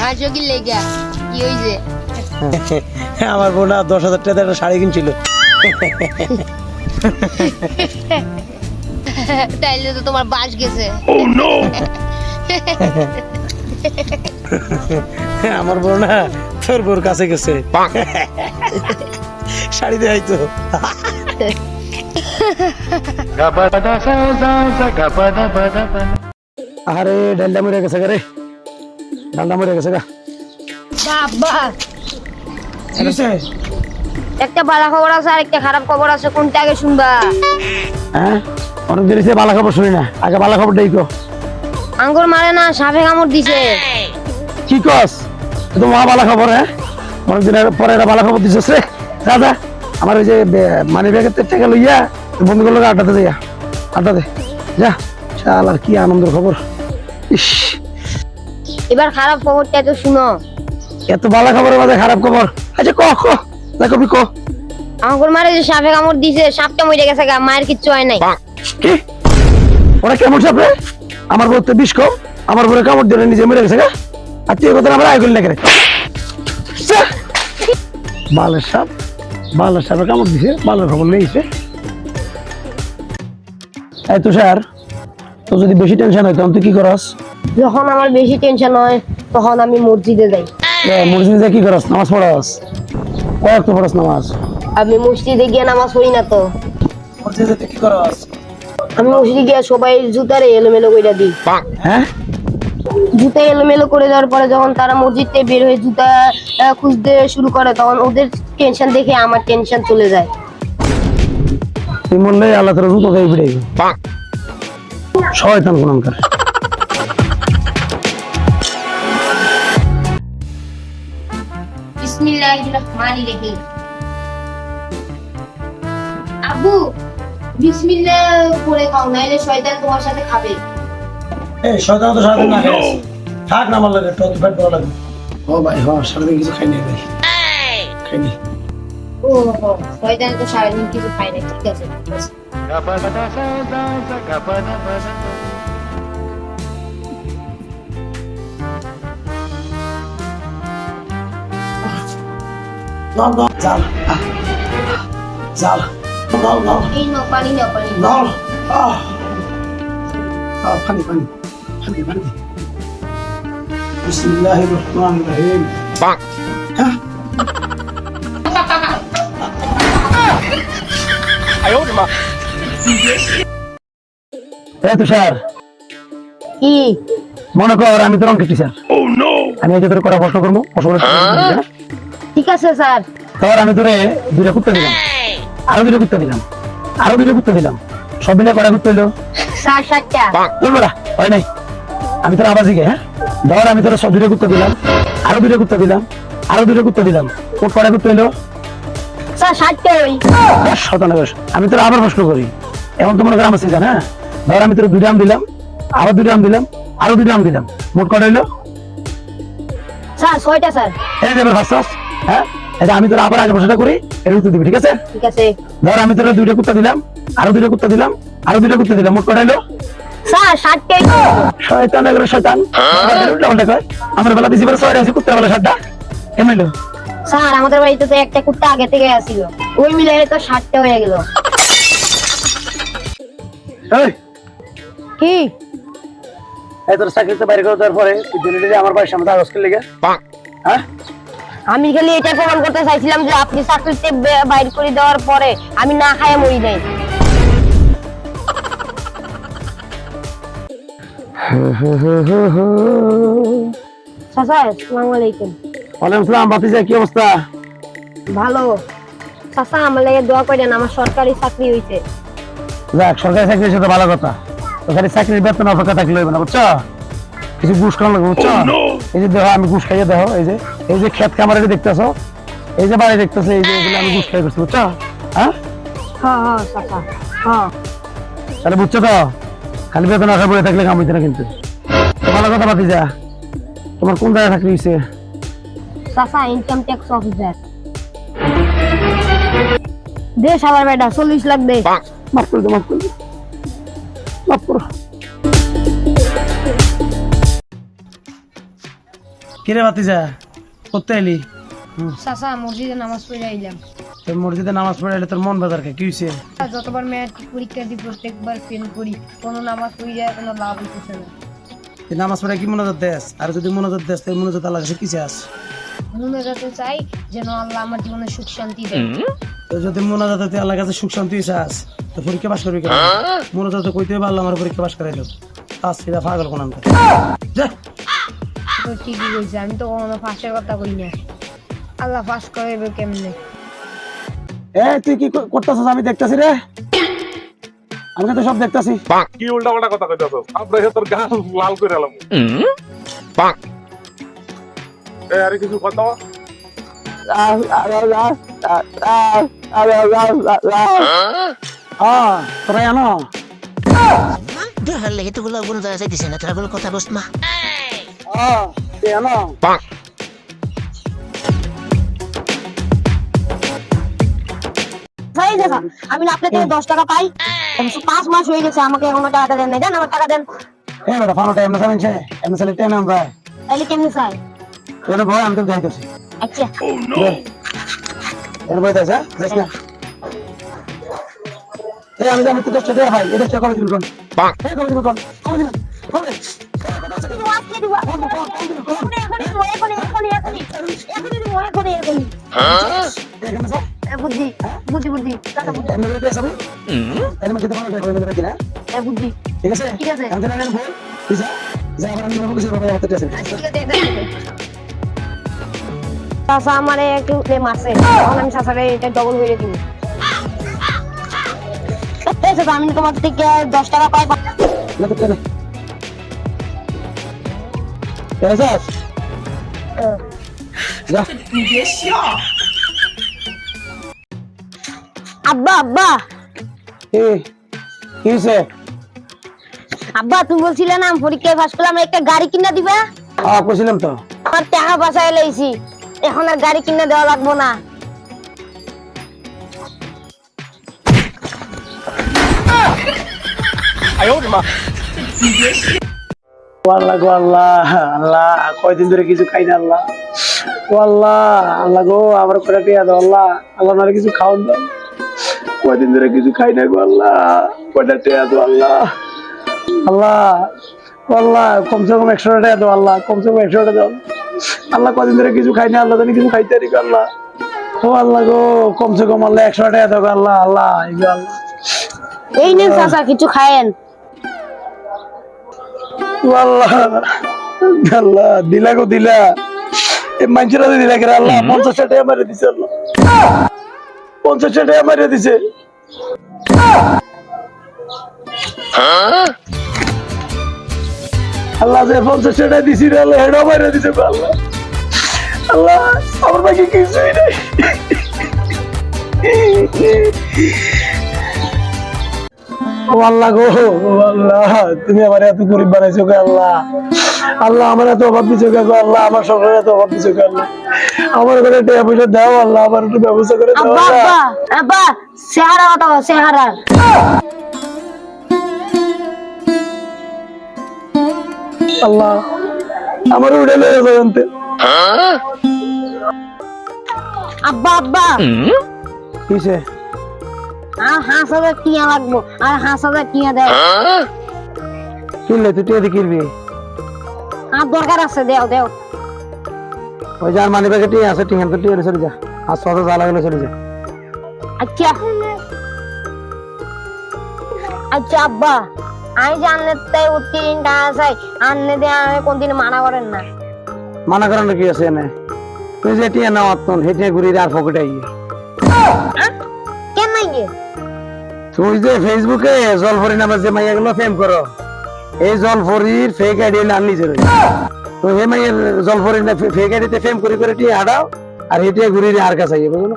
হাসো কি লেগা? কি হইছে? আমার বোন আর দশ হাজার টাকা একটা শাড়ি কিনছিল। তাইলে তো তোমার বাস গেছে। আমার বোন না তোর বোর কাছে গেছে। শাড়ি দেয় তো আরে ডালটা মরে গেছে রে। ডালটা মরে গেছে গা। বাবা একটা ভালো খবর আছে আর একটা খারাপ খবর আছে কোনটা আগে শুনবা? হ্যাঁ? অনেক দেরি সে বালা খবর শুনি না। আগে বালা খবর দেই কো। আঙ্গুর মারে না সাপে কামড় দিছে। কি কস? তো মহা বালা খবর হ্যাঁ? অনেক দিনের পরে একটা বালা খবর দিছিস রে দাদা আমার ওই যে মানি ব্যাগের টাকা লইয়া বন্ধুগুলো আড্ডাতে যাইয়া আড্ডা দে যা। চাল আর কি আনন্দের খবর। ইস। এবার খারাপ খবরটা তো শুনো। এত বালা খবরের মাঝে খারাপ খবর। আচ্ছা ক ক যা কবি ক। আঙ্গুর মারে যে সাপে কামড় দিছে সাপটা মরে গেছে গা মায়ের কিচ্ছু হয় নাই। কি? ওরা কেমন সাপে আমার বলতে বিষ কম আমার বলে কামড় দিয়ে নিজে মেরে গেছে গা। আর তুই কথা আমরা আয় করলি কেন? বালের সাপ। বালের সাপে কামড় দিছে বালের খবর নেইছে এই তুষার তো যদি বেশি টেনশন হয় তখন তুই কি করস? যখন আমার বেশি টেনশন হয় তখন আমি মসজিদে যাই। মসজিদে কি করস? নামাজ পড়াস? কয়েক তো পড়াস নামাজ? আমি মসজিদে গিয়ে নামাজ পড়ি না তো। মসজিদে কি করস? আমি মসজিদে গিয়ে সবাই জুতারে এলোমেলো করে দিই। হ্যাঁ? জুতা এলোমেলো করে দেওয়ার পরে যখন তারা মসজিদ থেকে বের হয়ে জুতা খুঁজতে শুরু করে তখন ওদের টেনশন দেখে আমার টেনশন চলে যায়। মরলে আল্লাহ তোর জুতো দিয়ে ভিড়ে শয়তান বিসমিল্লাহির রহমানির বিসমিল্লাহ পড়ে খাও নাইলে শয়তান তোমার সাথে খাবে। এই শয়তান তো সারাদিন না খাইস থাক না আমার লাগে টক ফ্যাট করা লাগবে ও ভাই হ্যাঁ সারাদিন কিছু খাইনি ভাই। খাইনি ও শয়তান তো সারাদিন কিছু খায় ঠিক আছে ঠিক আছে। নাও নাও জাল। আহ। জাল। নাও নাও এই নাও পানি নাও পানি। হ্যাঁ তুষার কি? মনে কর আমি তোর অঙ্কের টিচার আমি এই যে তোর করা প্রশ্ন করব প্রশ্ন ঠিক আছে স্যার। তোর আমি তোরে দুইটা কুত্তা দিলাম। আরও দুইটা কুত্তা দিলাম। আরও দুইটা কুত্তা দিলাম। সব মিলে কটা কুত্তা স্যার সাতটা। বলা হয় নাই। আমি তোর আবার জিগে হ্যাঁ? ধর আমি তোর সব দুইটা কুত্তা দিলাম আরও দুইটা কুত্তা দিলাম আরও দুইটা কুত্তা দিলাম। কোট কটা কুত্তা শতানগর আমি তোর আবার প্রশ্ন করি। এখন তো মনে কর আমার সিজন হ্যাঁ? ধর আমি তোর দুইটা আম দিলাম আরও দুইটা আম দিলাম আরও দুইটা আম দিলাম। মোট কটা হইল? স্যার ছয়টা স্যার। এই যে এবার হ্যাঁ? এটা আমি তোর আবার আগে প্রশ্নটা করি এর উত্তর দিবি ঠিক আছে? ঠিক আছে। ধর আমি তোর দুইটা কুত্তা দিলাম আরও দুইটা কুত্তা দিলাম আরও দুইটা কুত্তা দিলাম মোট কটা হইল? স্যার সাতটা শয়তান এগুলো শয়তান। উল্টা কয়। আমার বেলা দিছি বেলা ছয় আছে কুত্তা বেলা সাতটা। কেমন হইল স্যার আমাদের বাড়িতে তো একটা কুত্তা আগে থেকে আসছিল ওই মিলে তো ষাটটা হয়ে গেল। কি? এই তোর চাকরিতে বাইরে করে দেওয়ার পরে তুই দিনে দিনে আমার বাড়ির সামনে কাগজ করলি হ্যাঁ? আমি খালি এটা প্রমাণ করতে চাইছিলাম যে আপনি চাকরিতে বাইর করে দেওয়ার পরে আমি না খায় মরি নাই। চাচা আসসালামু আলাইকুম। ওয়ালাইকুম সালাম বাতিজা কি অবস্থা? ভালো। চাচা আমার লাগে দোয়া করেন আমার সরকারি চাকরি হইছে। যাক সরকারি চাকরির সাথে ভালো কথা। সরকারি চাকরির বেতন অপেক্ষা থাকলে হইবে না বুঝছ? কিছু ঘুষ খাওয়া লাগবে বুঝছ? এই যে দেখো আমি ঘুষ খাইয়ে দেখো এই যে এই যে ক্ষেত খামারে দেখতেছো এই যে বাড়ি দেখতেছো এই যে এগুলো আমি ঘুষ খাই করছি বুঝছ? হ্যাঁ? হ্যাঁ হ্যাঁ চাচা হ্যাঁ। তাহলে বুঝছ তো? খালি বেতন আশা পড়ে থাকলে কামাইতে না কিন্তু। ভালো কথা পাতি যা তোমার কোন জায়গায় চাকরি হয়েছে চাচা ইনকাম ট্যাক্স অফিসার দে সালার বেটা চল্লিশ লাখ দে। মাফ করে দে মাফ করে দে। মাফ করো। কিরে বাতি যা করতে এলি চাচা মসজিদে নামাজ পড়ে আইলাম। তোর মসজিদে নামাজ পড়ে এলে তোর মন বাজার কে? কি হয়েছে যতবার ম্যাট্রিক পরীক্ষা দিই প্রত্যেকবার ফেল করি। কোনো নামাজ পড়ে যায় কোনো লাভ হইতেছে না। তুই নামাজ পড়ে কি মনোযোগ দেস? আর যদি মনোযোগ দেস তাই মনোযোগ আল্লাহ কাছে কি চাস মনে যাতে চাই যেন আল্লাহ আমার জীবনে সুখ শান্তি দেয়। তো যদি মনোযোগ তুই আল্লাহ কাছে সুখ শান্তি চাস তো পরীক্ষা পাস করবি কেন মনোযোগ তো কইতে হবে আল্লাহ আমার পরীক্ষা পাস করাই দেব আজ সেটা পাগল কোন যা। তো ঠিকই কইছে আমি তো কখনো ফাঁসের কথা কই না আল্লাহ ফাঁস করে দেবে কেমনে? এ তুই কি করতেছিস? আমি দেখতাছি রে। আমি তো সব দেখতাছি। কি উল্টা পাল্টা কথা কইতাছ আপনার তোর গাল লাল করে এলাম। এ আরে কিছু কথা হ্যাঁ? তোরা জানো no te la vuelvo a contar vos más. হ্যাঁ তুই জানো তাই দেখা আমি না আপনার থেকে দশ টাকা পাই। পাঁচ মাস হয়ে গেছে আমাকে এখনও টাকাটা দেন নাই। দেন আমার টাকা দেন। এ বেটা ফানো টাইম না সামনে এমন সালে টাইম না ভাই তাহলে কেমনি চাই? এনে ভয় আমি তো যাইতেছি আচ্ছা। এনে ভয় দাস যাস না। এ আমি জানি তুই দশটা দেয়া ভাই এটা চেক করে দিবি কোন এ করে দিবি কোন করে দিবি? কোন এখানে সব বুদ্ধি বুদ্ধি বুদ্ধি আমি এনে মধ্যে ফানো করে দিবি না? বুদ্ধি। ঠিক আছে? ঠিক আছে। আমি জানি বল। তুই যা যা আমার আমি কিছু। বাবা হাতে আছে চাচা আমারে একটু মারছে। তখন আমি চাচারে এটা ডবল দিব। আমি তোমার থেকে দশ টাকা পাই। এসাস যা। আব্বা আব্বা। কি আব্বা তুমি বলছিলে না আমি পরীক্ষায় পাস করলাম একটা গাড়ি কিনা দিবা? হ্যাঁ কইছিলাম তো। আমার টাকা লাইছি এখন আর গাড়ি কিনে দেওয়া লাগবো না। আল্লাহ গো আল্লাহ আল্লাহ কয়দিন ধরে কিছু খাই না আল্লাহ। ও আল্লাহ আল্লাহ গো আমার করে পেয়ে দাও আল্লাহ। আল্লাহ কিছু খাওয়ান দাও। কয়দিন ধরে কিছু খাই না গো আল্লাহ কয়টা টেয়া দাও আল্লাহ? আল্লাহ আল্লাহ কমসে কম একশো টাকা দাও আল্লাহ কমসে কম একশো টাকা দাও আল্লাহ কদিন ধরে কিছু খাই না আল্লাহ জানি কিছু খাইতে পারি আল্লাহ। ও আল্লাহ গো কমসে কম আল্লাহ একশো টাকা দাও আল্লাহ আল্লাহ আল্লাহ। এই নেন চাচা কিছু খায়েন। আল্লাহ আল্লাহ দিলা গো দিলা। এ মানুষেরা দিলা করে আল্লাহ পঞ্চাশ টাকা মারে দিছে আল্লাহ। পঞ্চাশ টাকা মারিয়ে দিছে। আল্লাহ যে পঞ্চাশ টাকা দিছি আল্লাহ হেডা মারিয়ে দিছে আল্লাহ। আল্লাহ, আমার বাকি কিছুই নাই। ও আল্লাহ গো ও আল্লাহ তুমি আমার এত গরিব বানাইছো গো আল্লাহ। আল্লাহ আমার এত অভাব দিছো গো আল্লাহ আমার সংসারে এত অভাব দিছো গো আল্লাহ। আমার করে টাকা পয়সা দাও আল্লাহ আমার একটু ব্যবস্থা করে দাও আব্বা আল্লাহ। আব্বা কথা আল্লাহ আমার উঠে লয়ে যাও আনতে আব্বা আব্বা। কিসে? আর হাঁস হাজার টিয়া লাগবো আর হাঁস হাজার টিয়া দেও। কিনলে তুই টিয়া দিয়ে কিনবি? আর দরকার আছে দেও দেও। ওই যার মানি ব্যাগে টিয়া আছে টিয়া তো টিয়া চলে যা। আর সত যা লাগলে চলে যা। আচ্ছা। আচ্ছা আব্বা আমি জানলে তাই উত্তীর্ণ টাকা চাই আনলে দিয়ে আমি কোনদিন মানা করেন না। মানা করানো কি আছে এনে? তুই যে টিয়া নাও আত্মন হেঁটে ঘুরি আর পকেটে আইয়ে আহ? কেন নাই গে তুই যে ফেসবুকে জলপরি নামে যে মাইয়া গুলো ফেম করো এই জলপরির ফেক আইডি নাম নিজের তো হে মাইয়ের না ফেক আইডিতে ফেম করে করে টি হাঁটাও আর হেঁটে ঘুরি আর কাছে আইয়ে বুঝলো